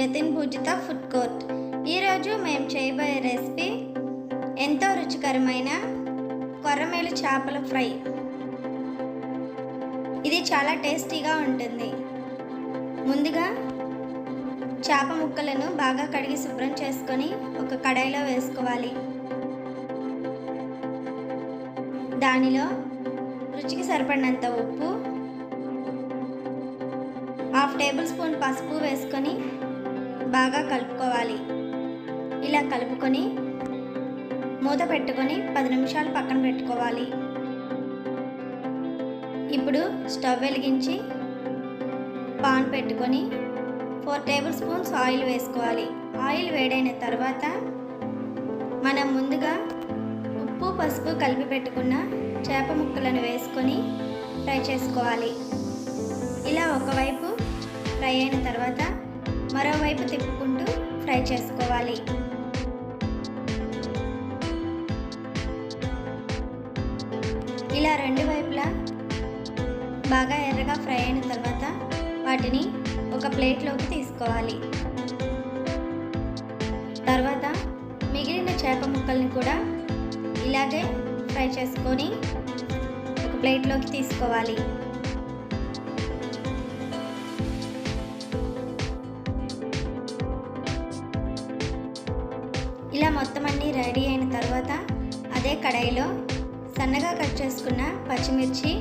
జతిన్ పూజిత food court. ఈరోజు మేము చేయబోయే రెసిపీ ఎంతో రుచికరమైన కొర్రమేలు చేపల ఫ్రై. ఇది చాలా టేస్టీగా ఉంటుంది. ముందుగా చేప ముక్కలను బాగా కడిగి శుభ్రం చేసుకొని ఒక కడాయిలో వేసుకోవాలి. దానిలో రుచికి సరిపడినంత ఉప్పు హాఫ్ టేబుల్ స్పూన్ పసుపు వేసుకొని బాగా కలుపుకోవాలి. ఇలా కలుపుకొని మూత పెట్టుకొని పది నిమిషాలు పక్కన పెట్టుకోవాలి. ఇప్పుడు స్టవ్ వెలిగించి పాన్ పెట్టుకొని ఫోర్ టేబుల్ స్పూన్స్ ఆయిల్ వేసుకోవాలి. ఆయిల్ వేడైన తర్వాత మనం ముందుగా ఉప్పు పసుపు కలిపి పెట్టుకున్న చేప ముక్కలను వేసుకొని ఫ్రై చేసుకోవాలి. ఇలా ఒకవైపు ఫ్రై అయిన తర్వాత మరోవైపు తిప్పుకుంటూ ఫ్రై చేసుకోవాలి. ఇలా రెండు వైపులా బాగా ఎర్రగా ఫ్రై అయిన తర్వాత వాటిని ఒక ప్లేట్లోకి తీసుకోవాలి. తర్వాత మిగిలిన చేప ముక్కల్ని కూడా ఇలాగే ఫ్రై చేసుకొని ఒక ప్లేట్లోకి తీసుకోవాలి. మొత్తం అన్నీ రెడీ అయిన తర్వాత అదే కడాయిలో సన్నగా కట్ చేసుకున్న పచ్చిమిర్చి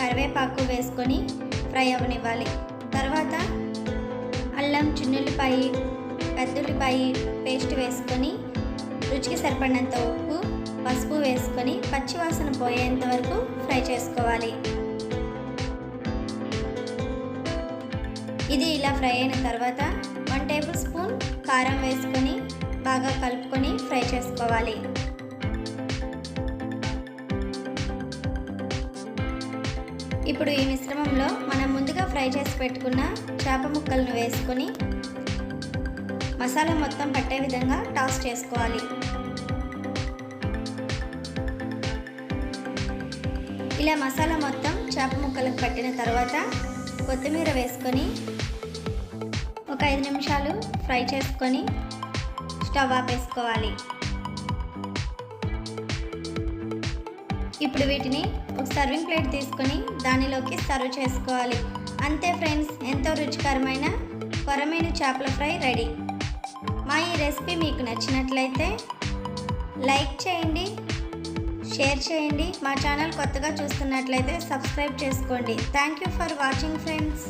కరివేపాకు వేసుకొని ఫ్రై అవ్వనివ్వాలి తర్వాత అల్లం చిన్నుల్లిపాయి పెద్దుల్లిపాయి పేస్ట్ వేసుకొని రుచికి సరిపడినంత ఉప్పు పసుపు వేసుకొని పచ్చివాసన పోయేంత వరకు ఫ్రై చేసుకోవాలి. ఇది ఇలా ఫ్రై అయిన తర్వాత వన్ టేబుల్ స్పూన్ కారం వేసుకొని బాగా కలుపుకొని ఫ్రై చేసుకోవాలి. ఇప్పుడు ఈ మిశ్రమంలో మనం ముందుగా ఫ్రై చేసి పెట్టుకున్న చేప ముక్కలను వేసుకొని మసాలా మొత్తం పట్టే విధంగా టాస్ చేసుకోవాలి. ఇలా మసాలా మొత్తం చేప ముక్కలకు పట్టిన తర్వాత కొత్తిమీర వేసుకొని ఒక ఐదు నిమిషాలు ఫ్రై చేసుకొని స్టవ్ ఆపేసుకోవాలి ఇప్పుడు వీటిని ఒక సర్వింగ్ ప్లేట్ తీసుకొని దానిలోకి సర్వ్ చేసుకోవాలి. అంతే ఫ్రెండ్స్ ఎంతో రుచికరమైన కొరమీను చేపల ఫ్రై రెడీ. మా ఈ రెసిపీ మీకు నచ్చినట్లయితే లైక్ చేయండి షేర్ చేయండి. మా ఛానల్ కొత్తగా చూస్తున్నట్లయితే సబ్స్క్రైబ్ చేసుకోండి. Thank you for watching friends.